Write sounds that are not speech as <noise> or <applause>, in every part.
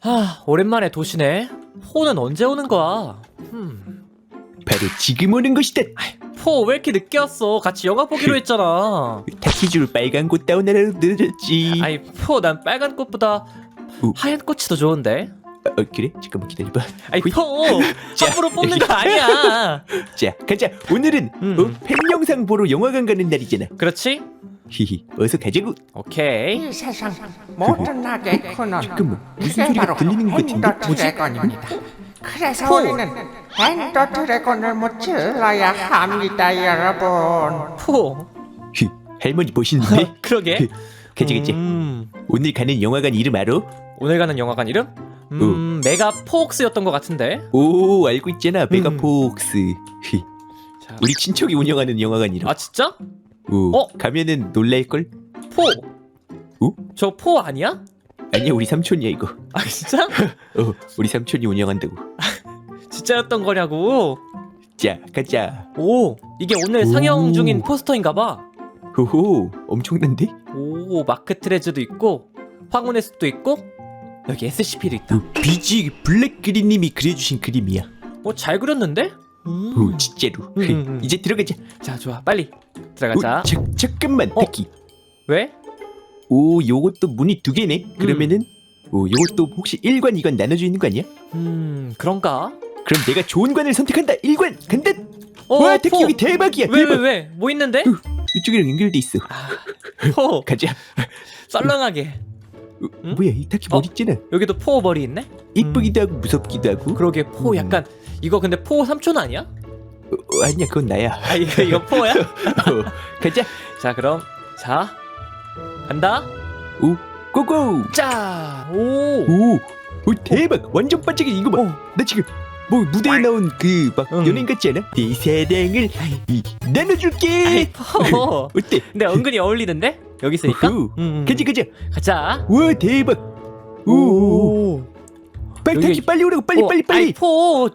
하, 오랜만에 도시네. 포는 언제 오는 거야? 흠. 바로 지금 오는 것이다. 포왜 이렇게 늦게 왔어? 같이 영화 보기로 했잖아. 타키줄 빨간 꽃 다운하라고 늘어졌지. 아이, 포, 난 빨간 꽃보다 우. 하얀 꽃이 더 좋은데. 어, 그래? 잠깐만 기다려봐. 아이, 포, 자, 함부로 뽑는 거 아니야. <laughs> 자, 가자. 오늘은 음. 어, 팬 영상 보러 영화관 가는 날이잖아. 그렇지? 히히, 어서 가자고. 오케이. 이 세상 모든 근원 잠깐만, 무슨 소리가 바로 들리는 것 같은데? 엔더 드래곤입니다. 그래서 포. 우리는 엔더 드래곤을 무찔러야 합니다, 여러분. 포. 히, 할머니 멋있는데? <laughs> 그러게. 가자, 가자. 음, 오늘 가는 영화관 이름 알아? 오늘 가는 영화관 이름? 음, 메가 포옥스였던 것 같은데. 오, 알고 있잖아. 음. 메가폭스. 히, 자, 우리 친척이 운영하는 영화관 이름. 아 진짜? 오, 어? 가면은 놀랄걸? 포. 어? 저포 아니야? 아니야, 우리 삼촌이야, 이거. 아 진짜? <laughs> 어, 우리 삼촌이 운영한다고. 진짜였던 거냐고. 자, 가자. 오, 이게 오늘 오. 상영 중인 포스터인가 봐. 호호, 엄청난데? 오, 마크 트레즈도 있고 황혼의 숲도 있고 여기 SCP도 있다. 어, 비지 블랙그린님이 그려주신 그림이야. 어, 잘 그렸는데? 음. 오, 진짜로. 음, 음, 음. 이제 들어가자. 자, 좋아. 빨리 들어가자. 오, 자, 잠깐만, 어? 타키. 왜? 오, 요것도 문이 두 개네. 그러면은 오, 요것도 혹시 1관, 2관 나눠져 있는 거 아니야? 음, 그런가? 그럼 내가 좋은 관을 선택한다. 1관 간다. 어, 와, 타키 포. 여기 대박이야. 왜, 왜, 대박. 왜? 뭐 있는데? 이쪽이랑 연결돼 있어. 아, 포. <laughs> 가자. 썰렁하게. 어, 응? 뭐야, 이 타키 어? 머리 있잖아. 여기도 포 머리 있네? 이쁘기도 하고 무섭기도 하고. 그러게 포 음. 약간 이거 근데 포 삼촌 아니야? 어, 어, 아니야, 그건 나야. <laughs> 아, 이거 이거 포야? 어, 가자. 자, 그럼 자. 간다. 오, 고고. 짜. 오. 오, 오 대박. 완전 반짝이 이거 봐. 어. 나 지금 뭐 무대에 나온 그 막 응. 연예인 같지 않아? 내 사랑을 이, 나눠줄게. 아이, <laughs> 포. 어때? 근데 은근히 어울리는데? 여기 있으니까? 우후. 음, 음. 가자 가자. 가자. 우와 대박. 오, 빨리 여기- 타키 빨리 오라고 빨리 어, 빨리 아이, 빨리. 포.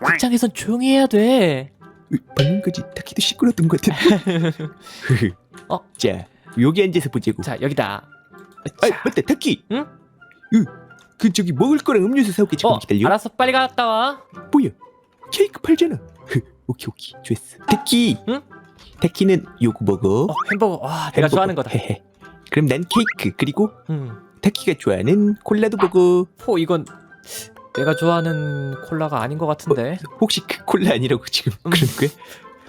어? 극장에선 조용히 해야 돼. 으, 방금까지 타키도 시끄러웠던 것 같은데. <laughs> 어? 자 여기 앉아서 보자고. 자, 여기다. 아 자, 맞다 타키. 응? 으, 그 저기 먹을 거랑 음료수 사올게 잠깐 어, 기다려. 알았어. 빨리 갔다 와. 뭐야? 케이크 팔잖아. 흐, 오케이 오케이 좋았어. 타키. 응? 타키는 요거 먹어. 어, 햄버거. 와, 내가 햄버거. 좋아하는 거다. 헤헤. 그럼 난 케이크 그리고 음. 타키가 좋아하는 콜라도 먹어. 포 이건 내가 좋아하는 콜라가 아닌 것 같은데. 혹시 그 콜라 아니라고 지금 음. 그런 거야?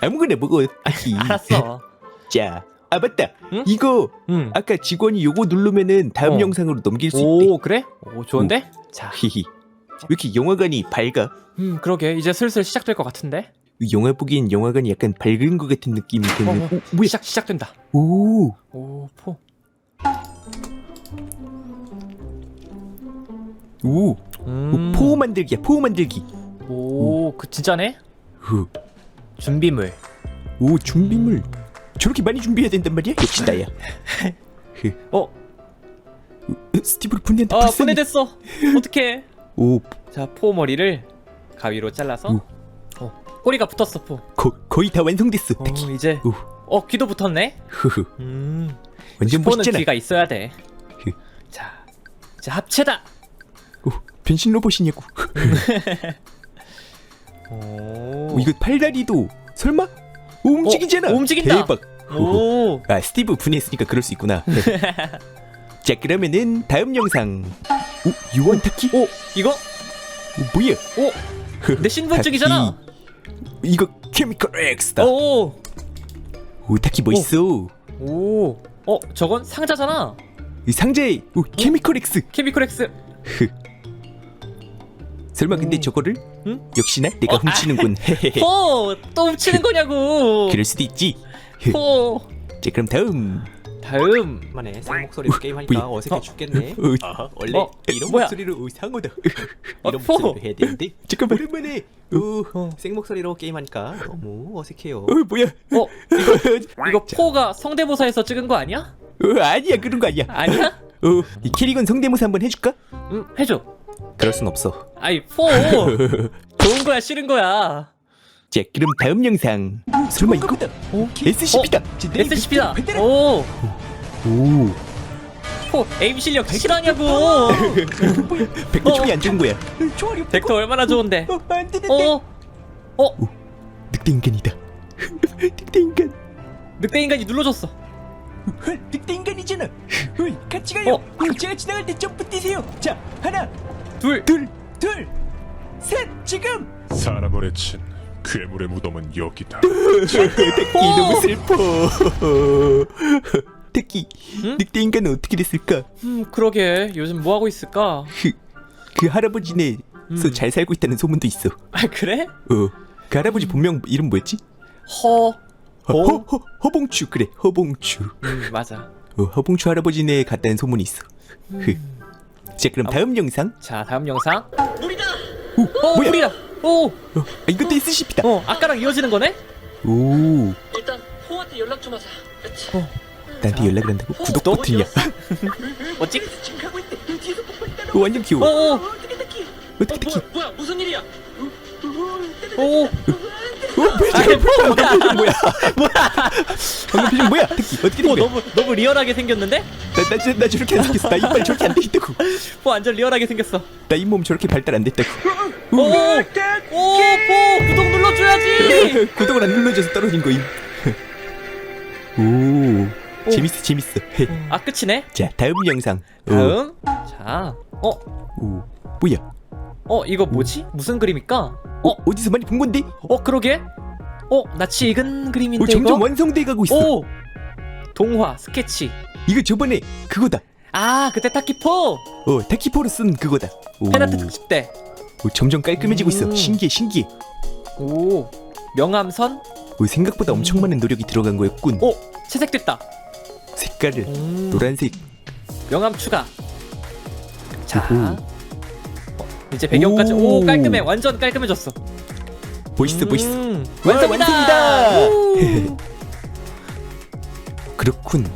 아무거나 먹어. 타키. 알았어. <laughs> 자, 아 맞다. 응? 이거 음. 아까 직원이 요거 누르면은 다음 어. 영상으로 넘길 수 있대. 오, 그래? 오, 좋은데? 자. 히히. <laughs> 왜 이렇게 영화관이 밝아? 음, 그러게. 이제 슬슬 시작될 것 같은데. 영화 보기엔 영화관이 약간 밝은 것 같은 느낌이 드는. 어, 어. 오, 뭐야? 시작 시작된다. 오, 오, 포. 오, 음. 오, 포 만들기야. 포 만들기. 오, 그 진짜네? 후. 준비물. 오, 준비물. 저렇게 많이 준비해야 된단 말이야? 역시 나야. 어, 어, 스티브를 분리한테 아, 불쌍해. 분해됐어. 어떡해. 오, 자, 포 머리를 가위로 잘라서 오. 어, 꼬리가 붙었어, 포. 거, 거의 다 완성됐어. 어, 타키. 이제 오. 어, 귀도 붙었네. 흐흐. 음. 완전 포는 멋있잖아. 귀가 있어야 돼. 그. 자. 자, 합체다. 오, 변신 로봇이냐고. 오. 오, 이거 팔다리도 설마? 오, 움직이잖아. 어, 움직인다. 대박. 오. <laughs> 아 스티브 분해했으니까 그럴 수 있구나. 네. <laughs> 자 그러면은 다음 영상. 오 유언 타키? 오, 오, 이거 뭐야? 오. 내 신분증이잖아. 이거 케미컬 X다. 오, 오. 타키 멋있어. 오. 어, 저건 상자잖아. 이 상자에 오, 케미컬 X. 케미컬 X. 설마 근데 오. 저거를? 응? 역시나 내가 어, 훔치는군. <laughs> 헤헤헤. 포, 또 훔치는 거냐고. 그럴 수도 있지. 포. 자 그럼 다음. 다음. 만에 생 목소리로 게임하니까 뭐야? 어색해 어. 죽겠네. 어, 아, 원래 어, 이런 뭐야? 목소리로. 어, <laughs> 이런 포. 목소리로 해야 되는데 잠깐만 오랜만에. 어, 어. 생 목소리로 게임하니까 너무 어색해요. 어 뭐야? 어, 이거 <laughs> 포가 성대모사에서 찍은 거 아니야? 어, 아니야 그런 거 아니야. 아니야? 어, 이 캐리건 성대모사 한번 해줄까? 응, 해줘. 그럴 순 없어. 아이, 포. <laughs> 좋은 거야, 싫은 거야. 자 그럼 다음 영상 설마 이거다 오, SCP다 SCP다. 오, 오포 에임 실력 실하냐고. 어. 총이 안 좋은 거야. 벡터 얼마나 좋은데? 안 되는데. 어? 어? 늑대 인간이다. 늑대 인간. 늑대 인간이 눌러줬어. 헐, 늑대 인간이잖아. 헐, 같이 가요. 어? 어, 제가 지나갈 때 점프 뛰세요. 자, 하나, 둘. 둘, 둘, 셋, 지금. 사람을 해친 괴물의 무덤은 여기다. 택기 너무 슬퍼. <laughs> 택기, 응? 늑대 인간은 어떻게 됐을까? 음 그러게 요즘 뭐 하고 있을까? 그, 그 할아버지네서 음. 잘 살고 있다는 소문도 있어. 아 그래? 어, 그 할아버지 본명 이름 뭐였지? 허. 허, 봉? 허, 허, 허봉추 그래, 허봉추. 음 맞아. 어, 허봉추 할아버지네 갔다는 소문이 있어. 흐. 자, 그럼 다음 영상. 자 다음 영상. 오, 어 뭐야? 불이다. 오. 어, 아, 이것도 있으십니다. 어 아까랑 이어지는 거네? 오, 일단 호한테 연락 좀 하자. 그치? 어. 나한테 연락을 한다고? 구독 너 버튼이야. 뭐지? 지금 가고 있대. 뒤에서 보고 있다. 어, 완전 귀여워. 어어. 어떻게 듣기? 어떻게 어, 특히? 뭐야, 뭐야, 무슨 일이야? 오. 어, 뭐야? 아니 포 뭐야? 방금 뭐야? 방금 표정 뭐야? 특히 어떻게 된포 거야? 너무 너무 리얼하게 생겼는데? 나, 나, 저- 나 저렇게 안 생겼어. 나 이빨 저렇게 안 돼 있다고. 포 완전 리얼하게 생겼어. 나 잇몸 저렇게 발달 안 됐다고. 오. 오. 포 구독 눌러줘야지. <laughs> 구독을 안 눌러줘서 떨어진 거임. <laughs> 오, 오. 재밌어, 재밌어. 아 끝이네. 자, 다음 영상. 어, 다음. 자. 어. 오, 뭐야? 어 이거 뭐지? 무슨 그림일까? 어, 어. 어디서 많이 본 건데? 어 그러게. 어 낯이 익은 그림인데 어, 점점 이거. 완성돼 가고 있어. 오. 동화 스케치. 이거 저번에 그거다. 아 그때 타키포 어, 타키포로 쓴 그거다. 오, 페나트 특집 때. 오, 점점 깔끔해지고 있어. 음. 신기해, 신기해. 오. 명암선. 오, 생각보다 엄청 많은 노력이 들어간 거였군. 오 채색됐다. 색깔을 음. 노란색. 명암 추가. 자. 오호. 어, 이제 배경까지 오. 오 깔끔해 완전 깔끔해졌어. 멋있어, 멋있어. 음, 와, 완성이다. 완성이다! 우. <laughs> 그렇군.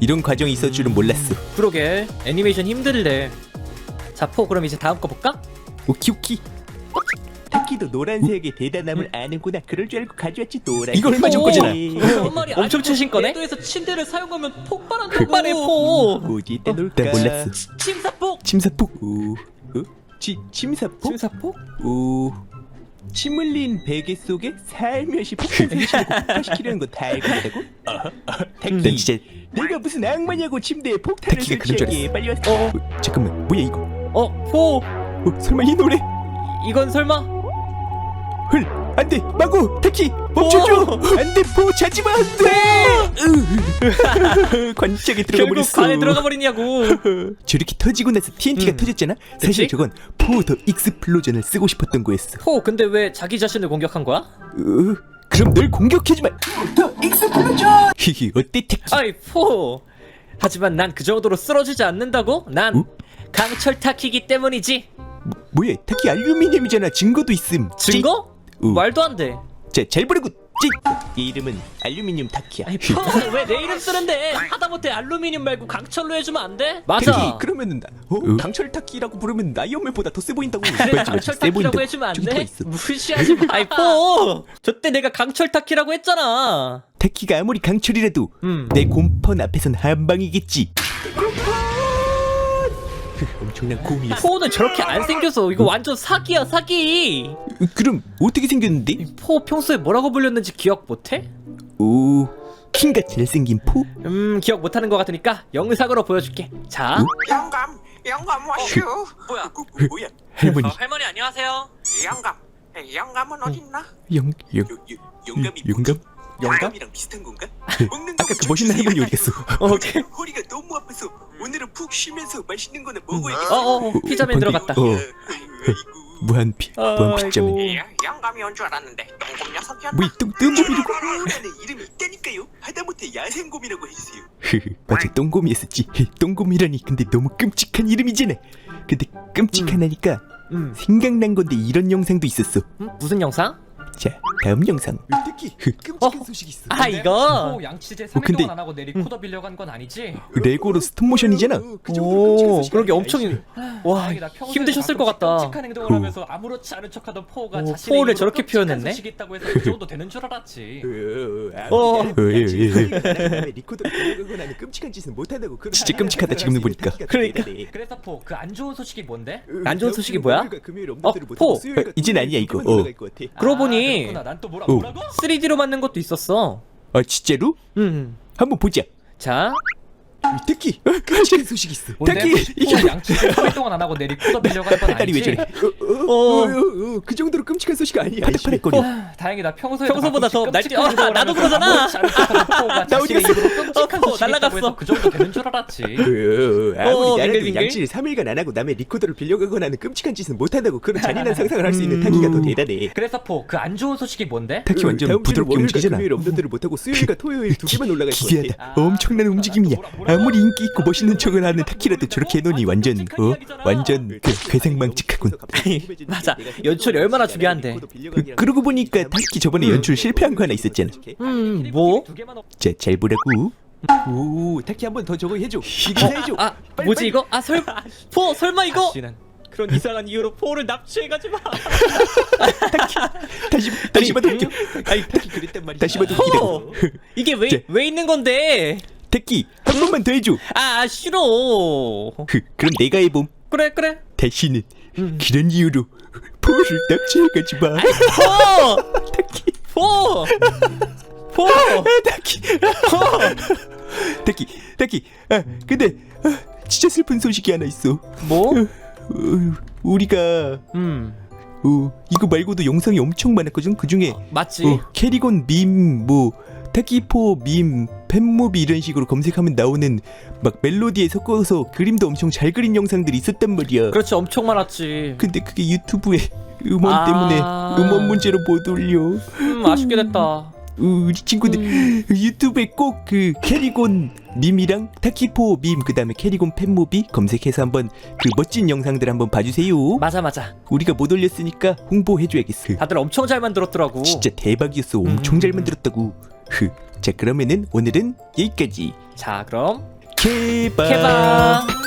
이런 과정이 있을 줄은 몰랐어. 그러게 애니메이션 힘들래. 자포 그럼 이제 다음 거 볼까? 오키 오키. 타키도 노란색의 대단함을 아는구나. 그럴 줄 알고 가져왔지 노란. 이거 얼마 전 거잖아. 그런 말이 엄청 최신 거네? 궤도에서 침대를 사용하면 폭발한다고. 폭발해 포. 어디다 놓을까? 나 몰랐어. 침사폭. 침사폭. 오, 어? 치, 침사포? 침사포? 오, 침 흘린 베개 속에 살며시 폭탄 생기시고 폭파시키려는 거 다 알고 있다고? 난 진짜 내가 무슨 악마냐고 침대에 폭탄을 그런 줄 설치하기에 빨리 왔어. 어. 어, 잠깐만. 뭐야 이거? 어 포. 어, 설마 이 노래? 이건 설마? 헐, 안돼. 마구 타키 멈춰줘. 안돼. 포 자지 마. 안돼. <laughs> 관짝에 들어가 결국 버렸어. 관에 들어가 버리냐고. <laughs> 저렇게 터지고 나서 TNT가 음. 터졌잖아. 사실 그치? 저건 포 더 익스플로전을 쓰고 싶었던 거였어. 포 근데 왜 자기 자신을 공격한 거야? 으, 그럼 널 공격하지 마. 더 익스플로전. 히히 어때 택키? 아이 포. 하지만 난 그 정도로 쓰러지지 않는다고? 난 어? 강철 타키기 때문이지. 뭐야 타키 알루미늄이잖아. 증거도 있음. 증거? 찌. 어. 말도 안 돼. 자, 잘 보라고. 찌. 얘 이름은 알루미늄 타키야. 아이 포왜내 이름 쓰는데? 하다못해 알루미늄 말고 강철로 해주면 안 돼? 맞아. 타키 그러면은 나, 어? 어? 강철 타키라고 부르면 나이언맨보다 더 세 보인다고. 그래. 강철 세 타키라고 보인다고. 해주면 안 좀 돼? 있어. 무시하지 마. 아이 포. 저때 내가 강철 타키라고 했잖아. 타키가 아무리 강철이라도 음. 내 곰펀 앞에선 한 방이겠지. 엄청난 곰이었어. 포는 저렇게 안 생겨서 이거 완전 사기야 사기. 으, 그럼 어떻게 생겼는데? 포 평소에 뭐라고 불렸는지 기억 못해? 오, 킹같이 잘생긴 포? 음 기억 못하는 것 같으니까 영상으로 보여줄게. 자. 영감, 영감 와슈. 뭐야? 뭐야? 할머니, 할머니 안녕하세요. 영감, 영감은 어딨나? 영, 영, 영감이 영감? 영감이랑 비슷한 건가? <laughs> 먹는 아까 그 멋있는 할머니 갔어? <laughs> 오케이. 허리가 너무 아파서 오늘은 푹 쉬면서 맛있는 거나 어, 먹어야겠어. 어, 어 피자맨 들어갔다. 어, 아이고. 무한 피, 무한 피자면. 아이고. 야, 영감이 온 줄 알았는데 똥곰 녀석이었나? 뭐이 똥곰이라고? 나는 이름이 있다니까요. 하다못해 야생곰이라고 해주세요. 맞아, 똥곰이었었지. 똥곰이라니, 근데 너무 끔찍한 이름이잖아. 근데 끔찍하다니까 음. 생각난 건데 이런 영상도 있었어. 음? 무슨 영상? 자, 다음 영상. 특히 끔찍한 소식이 있어. 아 이거 뭐 양치제 3일 어, 근데- 동안 안 하고 내 리코더 빌려간 건 아니지? 레고로 스톱모션이잖아. 어, 그 정도로 끔찍한 오 소식이 그러게 아니야, 엄청 이씨. 와 다행이다. 평소에 힘드셨을 것 가끔씩 같다 끔찍한 행동을 하면서 아무렇지 않은 척하던 포가 오, 자신의 포를 입으로 저렇게 끔찍한 표현했네? 소식이 있다고 해서 그 정도 되는 줄 알았지. 어, 어. 어, 어, 예, 예. 리코더를 빌려가거나 하는 끔찍한 짓은 못 한다고. 그런 진짜 끔찍하다, 지금 보니까. 그러니까. 그래서 포 그 안 좋은 소식이 뭔데? 안 좋은 소식이 뭐야? 어, 포. 어, 이젠 아니야, 이거. 어. 그러고 아, 보니- 그렇구나. 난또 뭐라 어. 뭐라고? 3D로 만든 것도 있었어 아 진짜로? 음. 한번 보자. 자 특히 끔찍한 소식이 있어. 뭔데? taki, 이게 양치제 3일 동안 안 하고 내 리코더 빌려간 건 팔다리 왜 아니지? 저래? 어, 어, 어, 어, 그 정도로 끔찍한 소식 아니야. 파닥파닥거려. 아, 다행이다. 평소에 평소보다 더 날뛰- 아, 나도 그러잖아. 나 어디 갔어? 어, 포 날라갔어. 그 정도 되는 줄 알았지. 어, 아무리 어, 나라도 빙글빙글. 양치를 3일간 안 하고 남의 리코더를 빌려가거나 하는 끔찍한 짓은 못한다고 그런 잔인한 <laughs> 상상을 할 수 있는 타기가 더 대단해. 그래서 포 그 안 좋은 소식이 뭔데? 타키 완전 다음 주는 부드럽게 월요일과 움직이잖아. 금요일 업로드를 못하고 수요일과 <laughs> 토요일 두 개만 올라갈 것 같아. 기괴하다. 엄청난 움직임이야. 아무리 인기 있고 멋있는 척을 하는 타키라도 저렇게 해놓으니 완전 어 완전 그 괴생망측하군. <laughs> 맞아. 연출이 얼마나 중요한데. 그, 그러고 보니까 타키 저번에 연출 실패한 거 하나 있었잖아. 음, 뭐? 자 잘 보라고. 오, 타키 한 번 더 저거 해줘. 이거 해줘. 아 뭐지 이거? 아 설 포 설마 이거? 아씨는 그런 이상한 이유로 포를 납치해가지 마. <laughs> 다시 다시 봐도 웃겨. 아이, 타키 그랬단 말이야. 다시 봐도 포 웃기다고. 이게 왜 자. 왜 있는 건데? 타키 한 번만 더 해줘. 아 싫어. 그, 그럼 내가 해봄. 그래 그래. 다시는 그런 이유로 포를 납치해가지 마. 포포 포. 타키 타키 타키 아 근데 아, 진짜 슬픈 소식이 하나 있어 뭐? 어, 우리가 음 어, 이거 말고도 영상이 엄청 많았거든 그 중에 맞지. 어, 캐리곤 밈뭐 타키포 밈 팬무비 이런 식으로 검색하면 나오는 막 멜로디에 섞어서 그림도 엄청 잘 그린 영상들이 있었단 말이야 그렇지 엄청 많았지. 근데 그게 유튜브에 음원 아. 때문에 음원 문제로 못 올려 음 아쉽게 됐다. 어, 우리 친구들 유튜브에 꼭 그 캐리곤 밈이랑 타키포 밈 그다음에 캐리곤 팬무비 검색해서 한번 그 멋진 영상들 한번 봐주세요. 맞아 맞아. 우리가 못 올렸으니까 홍보해줘야겠어. 다들 엄청 잘 만들었더라고. 진짜 대박이었어. 엄청 음. 잘 만들었다고. 흐. 자 그러면은 오늘은 여기까지. 자 그럼 케바. 케바.